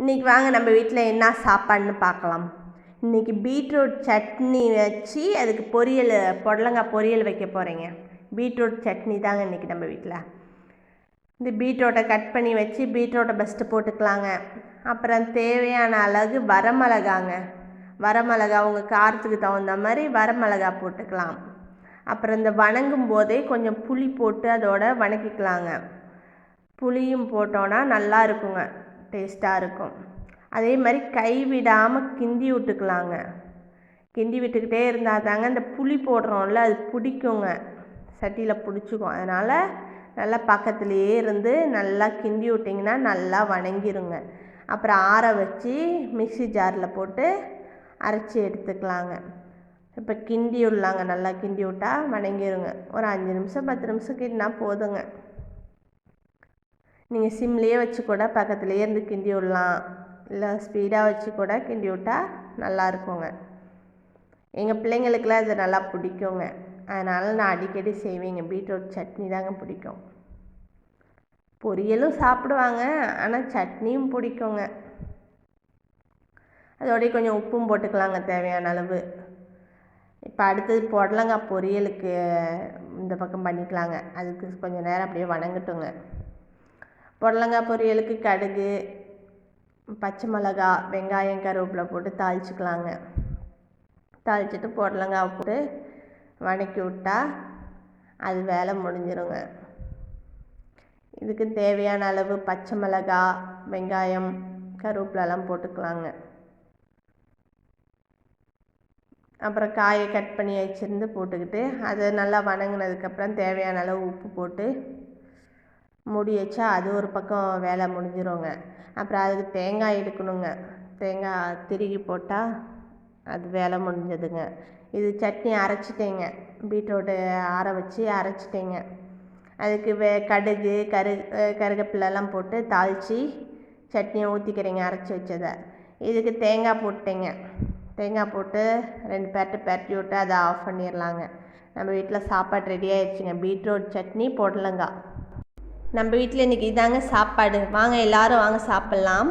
இன்றைக்கி வாங்க நம்ம வீட்டில் என்ன சாப்பாடுன்னு பார்க்கலாம். இன்றைக்கி பீட்ரூட் சட்னி வச்சு அதுக்கு பொரியல் புடலங்காய் பொரியல் வைக்க போகிறேங்க பீட்ரூட் சட்னி தாங்க இன்றைக்கி நம்ம வீட்டில் இந்த பீட்ரூட்டை கட் பண்ணி வச்சு பீட்ரூட்டை ஃபஸ்ட்டு போட்டுக்கலாங்க. அப்புறம் தேவையான அளவு வரமிளகாங்க. வரமிளகா உங்கள் காரத்துக்கு தகுந்த மாதிரி வரமிளகா போட்டுக்கலாம். அப்புறம் இந்த வணங்கும் போதே கொஞ்சம் புளி போட்டு அதோட வணக்கிக்கலாங்க. புளியும் போட்டோன்னா நல்லா இருக்குங்க. டேஸ்ட்டாக இருக்கும். அதே மாதிரி கை விடாமல் கிண்டி விட்டுக்கலாங்க. கிண்டி விட்டுக்கிட்டே இருந்தால் தாங்க இந்த புளி போடுறோம்ல அது பிடிக்குங்க. சட்டியில் பிடிச்சிக்கும். அதனால் நல்லா பக்கத்துலேயே இருந்து நல்லா கிண்டி விட்டிங்கன்னா நல்லா வணங்கிருங்க. அப்புறம் ஆற வச்சு மிக்ஸி ஜாரில் போட்டு அரைச்சி எடுத்துக்கலாங்க. இப்போ கிண்டி விடலாங்க. நல்லா கிண்டி விட்டால் வணங்கிருங்க. ஒரு அஞ்சு நிமிஷம் பத்து நிமிஷம் கிண்டினா போதுங்க. நீங்கள் சிம்லேயே வச்சு கூட பக்கத்துலேயே இருந்து கிண்டி விடலாம். இல்லை ஸ்பீடாக வச்சு கூட கிண்டி விட்டால் நல்லா இருக்குங்க. எங்கள் பிள்ளைங்களுக்கெல்லாம் இது நல்லா பிடிக்குங்க. அதனால் நான் அடிக்கடி செய்வேங்க. பீட்ரூட் சட்னி தாங்க பிடிக்கும். பொரியலும் சாப்பிடுவாங்க. ஆனால் சட்னியும் பிடிக்குங்க. அதோடய கொஞ்சம் உப்பும் போட்டுக்கலாங்க தேவையான அளவு. இப்போ அடுத்தது புடலங்காய் பொரியலுக்கு இந்த பக்கம் பண்ணிக்கலாங்க. அதுக்கு கொஞ்சம் நேரம் அப்படியே வணங்கட்டுங்க. புடலங்காய் பொரியலுக்கு கடுகு பச்சை மிளகா வெங்காயம் கருவேப்பிலை போட்டு தாளிச்சிக்கலாங்க. தாளிச்சிட்டு புடலங்காய் போட்டு வதக்கி விட்டா அது வேலை முடிஞ்சிருங்க. இதுக்கு தேவையான அளவு பச்சை மிளகா வெங்காயம் கருவேப்பிலெல்லாம் போட்டுக்கலாங்க. அப்புறம் காயை கட் பண்ணி வச்சுருந்து போட்டுக்கிட்டு அதை நல்லா வணங்கினதுக்கப்புறம் தேவையான அளவு உப்பு போட்டு மூடி வச்சா அது ஒரு பக்கம் வேலை முடிஞ்சிருங்க. அப்புறம் அதுக்கு தேங்காய் எடுக்கணுங்க. தேங்காய் திருகி போட்டால் அது வேலை முடிஞ்சதுங்க. இது சட்னி அரைச்சிட்டேங்க. பீட்ரூட்டு ஆற வச்சு அரைச்சிட்டேங்க. அதுக்கு வே கடுகு கரு கருகப்பிலெல்லாம் போட்டு தாளித்து சட்னியை ஊற்றிக்கிறேங்க அரைச்சி வச்சதை. இதுக்கு தேங்காய் போட்டேங்க. தேங்காய் போட்டு ரெண்டு பேர்ட்டு பரட்டி விட்டு அதை ஆஃப் பண்ணிடலாங்க நம்ம வீட்டில் சாப்பாடு ரெடி ஆயிடுச்சுங்க. பீட்ரூட் சட்னி புடலங்காய். நம்ம வீட்டில் இன்றைக்கி இதாங்க சாப்பாடு. வாங்க எல்லாரும் வாங்க சாப்பிட்லாம்.